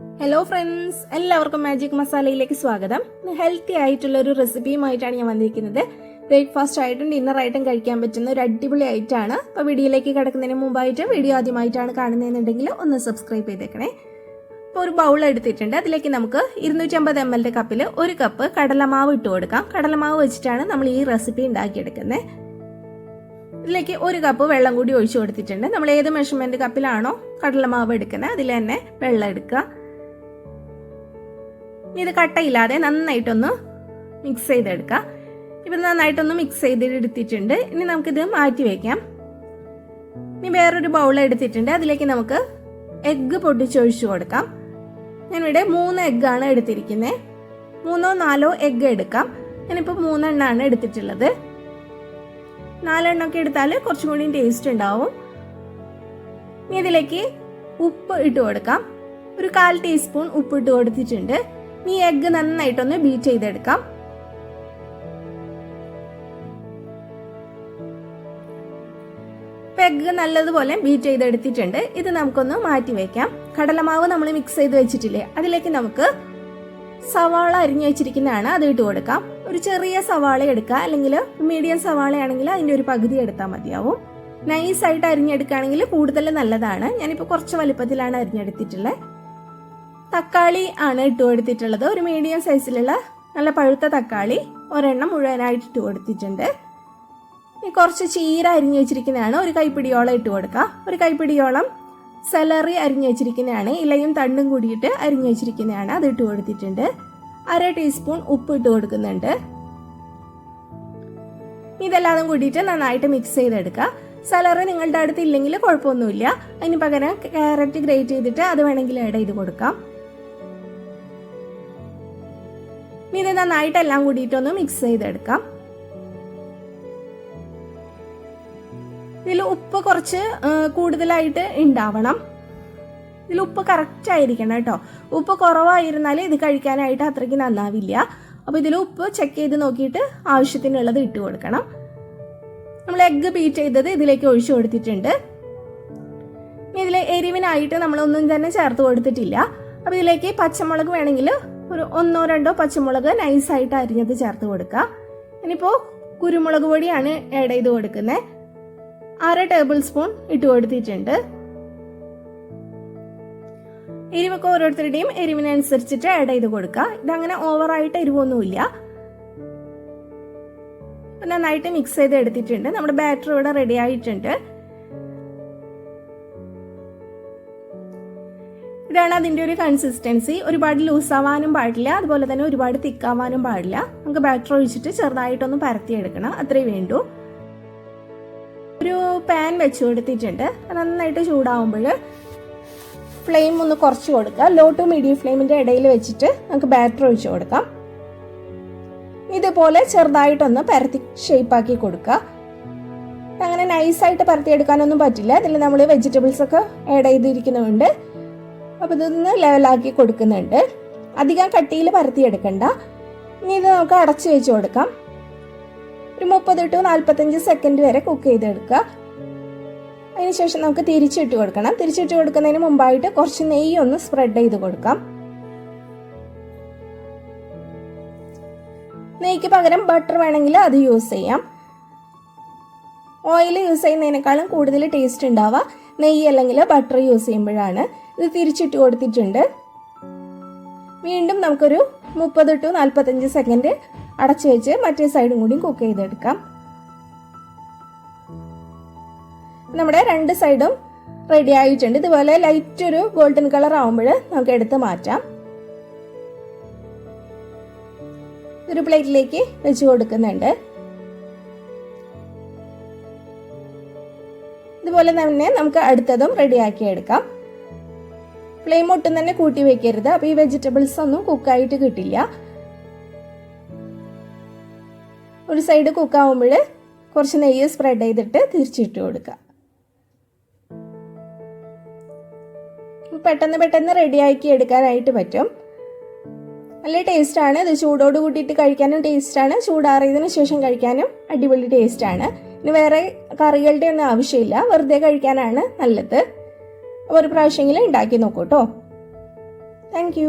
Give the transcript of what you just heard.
Hello friends എല്ലാവർക്കും magic മസാലയിലേക്ക് സ്വാഗതം. ഹെൽത്തി ആയിട്ടുള്ള ഒരു റെസിപ്പിയുമായിട്ടാണ് ഞാൻ വന്നിരിക്കുന്നത്. ബ്രേക്ക്ഫാസ്റ്റ് ആയിട്ടും ഡിന്നർ ആയിട്ടും കഴിക്കാൻ പറ്റുന്ന ഒരു അടിപൊളി ആയിട്ടാണ് അപ്പോൾ വീഡിയോയിലേക്ക് കിടക്കുന്നതിന് മുമ്പായിട്ട് വീഡിയോ ആദ്യമായിട്ടാണ് കാണുന്നതെന്നുണ്ടെങ്കിൽ ഒന്ന് സബ്സ്ക്രൈബ് ചെയ്തേക്കണേ. ഇപ്പോൾ ഒരു ബൗൾ എടുത്തിട്ടുണ്ട്. അതിലേക്ക് നമുക്ക് ഇരുന്നൂറ്റമ്പത് എം എല്ലിന്റെ കപ്പിൽ ഒരു കപ്പ് കടലമാവ് ഇട്ട് കൊടുക്കാം. കടലമാവ് വെച്ചിട്ടാണ് നമ്മൾ ഈ റെസിപ്പി ഉണ്ടാക്കിയെടുക്കുന്നത്. ഇതിലേക്ക് ഒരു കപ്പ് വെള്ളം കൂടി ഒഴിച്ചു കൊടുത്തിട്ടുണ്ട്. നമ്മൾ ഏത് മെഷർമെന്റ് കപ്പിലാണോ കടലമാവ് എടുക്കുന്നത് അതിൽ തന്നെ വെള്ളം എടുക്കുക. ഇത് കട്ടയില്ലാതെ നന്നായിട്ടൊന്ന് മിക്സ് ചെയ്തെടുക്കാം. ഇപ്പം നന്നായിട്ടൊന്ന് മിക്സ് ചെയ്തെടുത്തിട്ടുണ്ട്. ഇനി നമുക്കിത് മാറ്റി വയ്ക്കാം ഇനി വേറൊരു ബൗൾ എടുത്തിട്ടുണ്ട്. അതിലേക്ക് നമുക്ക് എഗ്ഗ് പൊട്ടിച്ചൊഴിച്ചു കൊടുക്കാം. ഞാനിവിടെ മൂന്ന് എഗ്ഗാണ് എടുത്തിരിക്കുന്നത് മൂന്നോ നാലോ എഗ്ഗ് എടുക്കാം. ഞാനിപ്പോൾ മൂന്നെണ്ണമാണ് എടുത്തിട്ടുള്ളത്. നാലെണ്ണമൊക്കെ എടുത്താൽ കുറച്ചും കൂടി ടേസ്റ്റ് ഉണ്ടാവും. ഇനി ഇതിലേക്ക് ഉപ്പ് ഇട്ട് കൊടുക്കാം. ഒരു കാൽ ടീസ്പൂൺ ഉപ്പ് ഇട്ട് കൊടുത്തിട്ടുണ്ട്. ഈ എഗ്ഗ് നന്നായിട്ടൊന്ന് ബീറ്റ് ചെയ്തെടുക്കാം. എഗ്ഗ് നല്ലതുപോലെ ബീറ്റ് ചെയ്തെടുത്തിട്ടുണ്ട്. ഇത് നമുക്കൊന്ന് മാറ്റി വെക്കാം. കടലമാവ് നമ്മൾ മിക്സ് ചെയ്ത് വെച്ചിട്ടില്ലേ? അതിലേക്ക് നമുക്ക് സവാള അരിഞ്ഞു വെച്ചിരിക്കുന്നതാണ്. അത് ഇട്ട് കൊടുക്കാം. ഒരു ചെറിയ സവാള എടുക്കുക. അല്ലെങ്കിൽ മീഡിയം സവാള ആണെങ്കിൽ അതിന്റെ ഒരു പകുതി എടുത്താൽ മതിയാവും. നൈസായിട്ട് അരിഞ്ഞെടുക്കുകയാണെങ്കിൽ കൂടുതൽ നല്ലതാണ്. ഞാനിപ്പോൾ കുറച്ച് വലിപ്പത്തിലാണ് അരിഞ്ഞെടുത്തിട്ടുള്ളത്. തക്കാളി ആണ് ഇട്ട് കൊടുത്തിട്ടുള്ളത്. ഒരു മീഡിയം സൈസിലുള്ള നല്ല പഴുത്ത തക്കാളി ഒരെണ്ണം മുഴുവനായിട്ട് ഇട്ട് കൊടുത്തിട്ടുണ്ട്. ഇനി കുറച്ച് ചീര അരിഞ്ഞു വെച്ചിരിക്കുന്നതാണ്. ഒരു കൈപ്പിടിയോളം ഇട്ട് കൊടുക്കുക ഒരു കൈപ്പിടിയോളം സെലറി അരിഞ്ഞു വെച്ചിരിക്കുന്നതാണ്. ഇലയും തണ്ടും കൂടിയിട്ട് അരിഞ്ഞു വെച്ചിരിക്കുന്നതാണ്. അത് ഇട്ട് കൊടുത്തിട്ടുണ്ട്. അര ടീസ്പൂൺ ഉപ്പ് ഇട്ട് കൊടുക്കുന്നുണ്ട്. ഇതെല്ലാം കൂടിയിട്ട് നന്നായിട്ട് മിക്സ് ചെയ്തെടുക്കുക. സലറി നിങ്ങളുടെ അടുത്ത് ഇല്ലെങ്കിൽ കുഴപ്പമൊന്നുമില്ല. അതിന് പകരം ക്യാരറ്റ് ഗ്രേറ്റ് ചെയ്തിട്ട് അത് വേണമെങ്കിൽ ആഡ് ചെയ്ത് കൊടുക്കാം. ഇത് നന്നായിട്ട് എല്ലാം കൂടിയിട്ടൊന്ന് മിക്സ് ചെയ്തെടുക്കാം. ഇതിൽ ഉപ്പ് കുറച്ച് കൂടുതലായിട്ട് ഉണ്ടാവണം ഇതിൽ ഉപ്പ് കറക്റ്റ് ആയിരിക്കണം കേട്ടോ. ഉപ്പ് കുറവായിരുന്നാൽ ഇത് കഴിക്കാനായിട്ട് അത്രയ്ക്ക് നന്നാവില്ല. അപ്പോൾ ഇതിൽ ഉപ്പ് ചെക്ക് ചെയ്ത് നോക്കിയിട്ട് ആവശ്യത്തിനുള്ളത് ഇട്ട് കൊടുക്കണം. നമ്മൾ എഗ്ഗ് ബീറ്റ് ചെയ്തത് ഇതിലേക്ക് ഒഴിച്ചു കൊടുത്തിട്ടുണ്ട്. ഇതിൽ എരിവിനായിട്ട് നമ്മളൊന്നും തന്നെ ചേർത്ത് കൊടുത്തിട്ടില്ല. അപ്പോൾ ഇതിലേക്ക് പച്ചമുളക് വേണമെങ്കിൽ ഒരു ഒന്നോ രണ്ടോ പച്ചമുളക് നൈസായിട്ട് അരിഞ്ഞത് ചേർത്ത് കൊടുക്കുക ഇനിയിപ്പോൾ കുരുമുളക് പൊടിയാണ് ആഡ് ചെയ്ത് കൊടുക്കുന്നത്. അര ടേബിൾ സ്പൂൺ ഇട്ട് കൊടുത്തിട്ടുണ്ട്. എരിവൊക്കെ ഓരോരുത്തരുടെയും എരിവിനനുസരിച്ചിട്ട് ആഡ് ചെയ്ത് കൊടുക്കുക. ഇതങ്ങനെ ഓവറായിട്ട് എരിവൊന്നുമില്ല. നന്നായിട്ട് മിക്സ് ചെയ്ത് എടുത്തിട്ടുണ്ട് നമ്മുടെ ബാറ്റർ ഇവിടെ റെഡി ആയിട്ടുണ്ട്. ഇതാണ് അതിന്റെ ഒരു കൺസിസ്റ്റൻസി ഒരുപാട് ലൂസ് ആവാനും പാടില്ല അതുപോലെ തന്നെ ഒരുപാട് തിക്കാവാനും പാടില്ല. നമുക്ക് ബാറ്റർ ഒഴിച്ചിട്ട് ചെറുതായിട്ടൊന്ന് പരത്തിയെടുക്കണം അത്രേ വേണ്ടൂ. ഒരു പാൻ വെച്ച് കൊടുത്തിട്ടുണ്ട് നന്നായിട്ട് ചൂടാവുമ്പോൾ ഫ്ലെയിം ഒന്ന് കുറച്ച് കൊടുക്കുക. ലോ ടു മീഡിയം ഫ്ലെയിമിന്റെ ഇടയിൽ വെച്ചിട്ട് നമുക്ക് ബാറ്റർ ഒഴിച്ച് കൊടുക്കാം. ഇതുപോലെ ചെറുതായിട്ടൊന്ന് പരത്തി ഷേപ്പാക്കി കൊടുക്കുക. അങ്ങനെ നൈസായിട്ട് പരത്തിയെടുക്കാനൊന്നും പറ്റില്ല ഇതിൽ നമ്മൾ വെജിറ്റബിൾസ് ഒക്കെ ആഡ് ചെയ്തിരിക്കുന്നുണ്ട് അപ്പോൾ ഇതൊന്ന് ലെവലാക്കി കൊടുക്കുന്നുണ്ട്. അധികം കട്ടിയിൽ പരത്തിയെടുക്കണ്ട ഇനി ഇത് നമുക്ക് അടച്ച് വെച്ച് കൊടുക്കാം. ഒരു മുപ്പത് ടു നാൽപ്പത്തഞ്ച് സെക്കൻഡ് വരെ കുക്ക് ചെയ്തെടുക്കുക. അതിനുശേഷം നമുക്ക് തിരിച്ചിട്ട് കൊടുക്കണം. തിരിച്ചിട്ട് കൊടുക്കുന്നതിന് മുമ്പായിട്ട് കുറച്ച് നെയ്യ് ഒന്ന് സ്പ്രെഡ് ചെയ്ത് കൊടുക്കാം. നെയ്ക്ക് പകരം ബട്ടർ വേണമെങ്കിൽ അത് യൂസ് ചെയ്യാം. ഓയിൽ യൂസ് ചെയ്യുന്നതിനേക്കാളും കൂടുതൽ ടേസ്റ്റ് ഉണ്ടാവുക. നെയ്യ് അല്ലെങ്കിൽ ബട്ടർ യൂസ് ചെയ്യുമ്പോഴാണ്. ഇത് തിരിച്ചിട്ട് കൊടുത്തിട്ടുണ്ട്. വീണ്ടും നമുക്കൊരു മുപ്പത് ടു നാൽപ്പത്തഞ്ച് സെക്കൻഡ് അടച്ചു വെച്ച് മറ്റേ സൈഡും കൂടി കുക്ക് ചെയ്തെടുക്കാം. നമ്മുടെ രണ്ട് സൈഡും റെഡി ആയിട്ടുണ്ട്. ഇതുപോലെ ലൈറ്റ് ഒരു ഗോൾഡൻ കളർ ആവുമ്പോൾ നമുക്ക് എടുത്ത് മാറ്റാം. ഒരു പ്ലേറ്റിലേക്ക് വെച്ച് കൊടുക്കുന്നുണ്ട്. ഇതുപോലെ തന്നെ നമുക്ക് അടുത്തതും റെഡിയാക്കി എടുക്കാം. ഫ്ലെയിം ഒട്ടും തന്നെ കൂട്ടി വെക്കരുത്. അപ്പോൾ ഈ വെജിറ്റബിൾസ് ഒന്നും കുക്കായിട്ട് കിട്ടില്ല. ഒരു സൈഡ് കുക്കാവുമ്പോൾ കുറച്ച് നെയ്യ് സ്പ്രെഡ് ചെയ്തിട്ട് തിരിച്ചിട്ട് കൊടുക്കുക. പെട്ടെന്ന് പെട്ടെന്ന് റെഡിയാക്കി എടുക്കാനായിട്ട് പറ്റും. നല്ല ടേസ്റ്റാണ് ഇത് ചൂടോട് കൂട്ടിയിട്ട് കഴിക്കാനും ടേസ്റ്റാണ് ചൂടാറിയതിന് ശേഷം കഴിക്കാനും അടിപൊളി ടേസ്റ്റാണ് ഇനി വേറെ കറികളുടെ ഒന്നും ആവശ്യമില്ല. വെറുതെ കഴിക്കാനാണ് നല്ലത്. ഒരു പ്രാവശ്യമെങ്കിലും ഉണ്ടാക്കി നോക്കൂ കേട്ടോ. താങ്ക്